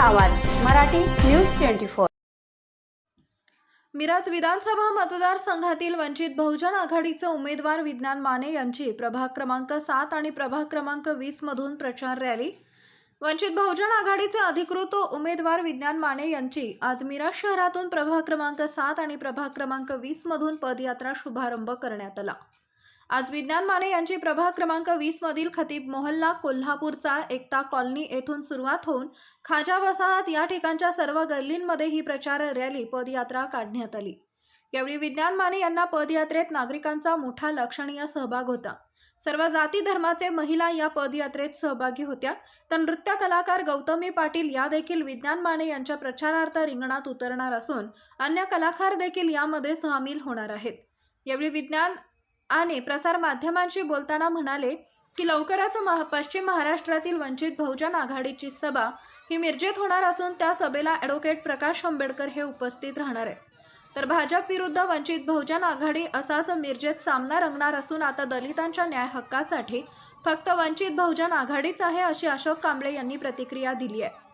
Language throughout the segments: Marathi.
आवाज Marathi news twenty four. Miraj विधानसभा मतदारसंघातील वंचित बहुजन आघाडीचे उमेदवार विज्ञान माने यांची प्रभाग क्रमांक सात आणि प्रभाग क्रमांक वीस मधून प्रचार रॅली. वंचित बहुजन आघाडीचे अधिकृत उमेदवार विज्ञान माने यांची आज मिराज शहरातून प्रभाग क्रमांक सात आणि प्रभाग क्रमांक वीस मधून पदयात्रा शुभारंभ करण्यात आला. आज विज्ञान माने यांची प्रभाग क्रमांक वीस मधील खतीब मोहल्ला कोल्हापूर चाळ एकता कॉलनी येथून सुरुवात होऊन खाजा वसाहत या ठिकाणच्या सर्व गल्लींमध्ये ही प्रचार रॅली पदयात्रा काढण्यात आली. यावेळी विज्ञान माने यांना पदयात्रेत नागरिकांचा मोठा लक्षणीय सहभाग होता. सर्व जाती धर्माचे महिला या पदयात्रेत सहभागी होत्या. तर नृत्य कलाकार गौतमी पाटील या देखील विज्ञान माने यांच्या प्रचारार्थ रिंगणात उतरणार असून अन्य कलाकार देखील यामध्ये सामील होणार आहेत. यावेळी विज्ञान आणि प्रसार माध्यमांशी बोलताना म्हणाले की लवकरच महा पश्चिम महाराष्ट्रातील वंचित बहुजन आघाडीची सभा ही मिरजेत होणार असून त्या सभेला ॲडव्होकेट प्रकाश आंबेडकर हे उपस्थित राहणार आहे तर भाजप विरुद्ध वंचित बहुजन आघाडी असाच मिरजेत सामना रंगणार असून आता दलितांच्या न्याय हक्कासाठी फक्त वंचित बहुजन आघाडीच आहे अशी अशोक कांबळे यांनी प्रतिक्रिया दिली आहे.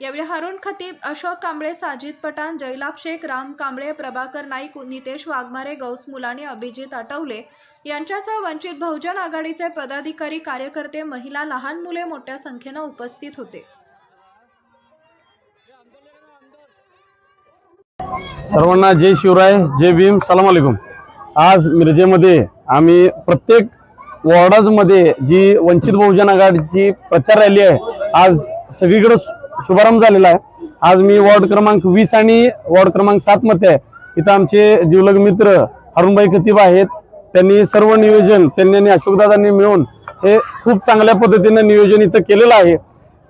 यावेळी हारून खतीब अशोक कांबळे साजिद पठाण जयलाभ शेख राम कांबळे प्रभाकर नाईक नितेश वाघमारे गौस मुलाने अभिजित आटवले यांच्यासह वंचित बहुजन आघाडीचे पदाधिकारी कार्यकर्ते महिला लहान मुले मोठ्या संख्येनं उपस्थित होते. सर्वांना जय शिवराय जय भीम सलाम अलैकुम. आज मिरजेमध्ये आम्ही प्रत्येक वॉर्डाजमध्ये जी वंचित बहुजन आघाडीची प्रचार रॅली आहे आज सगळीकडं शुभारंभ झालेला आहे. आज मी वॉर्ड क्रमांक वीस आणि वॉर्ड क्रमांक सात मध्ये आहे. इथं आमचे जीवलग मित्र अरुणबाई खतीब आहेत. त्यांनी सर्व नियोजन त्यांनी आणि अशोकदादांनी मिळून हे खूप चांगल्या पद्धतीनं नियोजन इथं केलेलं आहे.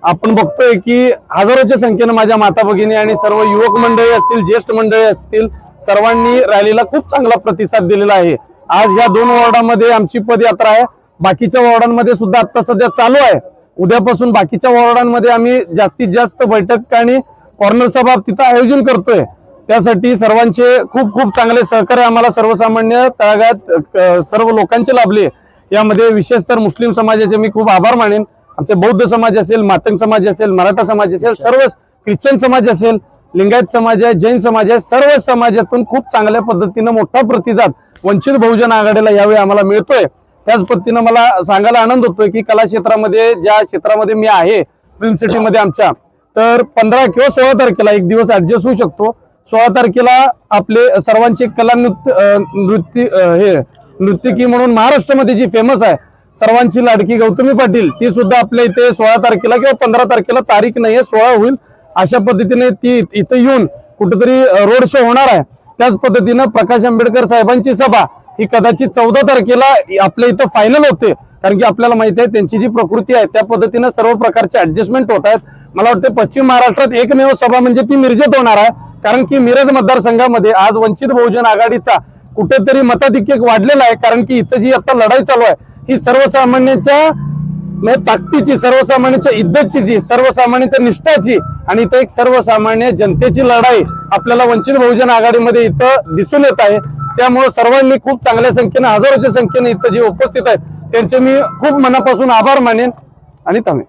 आपण बघतोय की हजारोच्या संख्येनं माझ्या माता भगिनी आणि सर्व युवक मंडळी असतील ज्येष्ठ मंडळी असतील सर्वांनी रॅलीला खूप चांगला प्रतिसाद दिलेला आहे. आज या दोन वॉर्डामध्ये आमची पदयात्रा आहे. बाकीच्या वॉर्डांमध्ये सुद्धा आता सध्या चालू आहे. उद्यापासून बाकीच्या वॉर्डांमध्ये आम्ही जास्तीत जास्त बैठक आणि कॉर्नर सभा तिथं आयोजन करतोय. त्यासाठी सर्वांचे खूप खूप चांगले सहकार्य आम्हाला सर्वसामान्य तळागात सर्व लोकांचे लाभले. यामध्ये विशेष तर मुस्लिम समाजाचे मी खूप आभार मानेन. आमचे बौद्ध समाज असेल मातंग समाज असेल मराठा समाज असेल सर्व ख्रिश्चन समाज असेल लिंगायत समाज आहे जैन समाज आहे सर्व समाजातून खूप चांगल्या पद्धतीनं मोठा प्रतिसाद वंचित बहुजन आघाडीला यावेळी आम्हाला मिळतोय. त्याच पद्धतीनं मला सांगायला आनंद होतोय की कला क्षेत्रामध्ये ज्या क्षेत्रामध्ये मी आहे फिल्म सिटीमध्ये आमच्या तर पंधरा किंवा सोळा तारखेला एक दिवस ऍडजस्ट होऊ शकतो. सोळा तारखेला आपले सर्वांचे कला नृत्य नृत्य हे नृत्यकी म्हणून महाराष्ट्रामध्ये जी फेमस आहे सर्वांची लाडकी गौतमी पाटील ती सुद्धा आपल्या इथे सोळा तारखेला किंवा पंधरा तारखेला तारीख नाही आहे सोळा होईल. अशा पद्धतीने ती इथं येऊन कुठेतरी रोड शो होणार आहे. त्याच पद्धतीनं प्रकाश आंबेडकर साहेबांची सभा ही कदाचित चौदा तारखेला आपल्या इथं फायनल होते. कारण की आपल्याला माहिती आहे त्यांची जी प्रकृती आहे त्या पद्धतीनं सर्व प्रकारचे ऍडजस्टमेंट होत आहेत. मला वाटतं पश्चिम महाराष्ट्रात एकमेव सभा म्हणजे ती मिरजेत होणार आहे. कारण की मिरज मतदारसंघामध्ये आज वंचित बहुजन आघाडीचा कुठेतरी मताधिक्य वाढलेला आहे. कारण की इथं जी आता लढाई चालू आहे ही सर्वसामान्यांच्या म्हणजे ताकदीची सर्वसामान्यांच्या इद्दतची जी सर्वसामान्यांच्या निष्ठाची आणि इथं एक सर्वसामान्य जनतेची लढाई आपल्याला वंचित बहुजन आघाडीमध्ये इथं दिसून येत आहे. त्यामुळे सर्वांनी खूप चांगल्या संख्येने हजारोच्या संख्येने इथं जे उपस्थित आहेत त्यांचे मी खूप मनापासून आभार मानेन आणि थांबेन.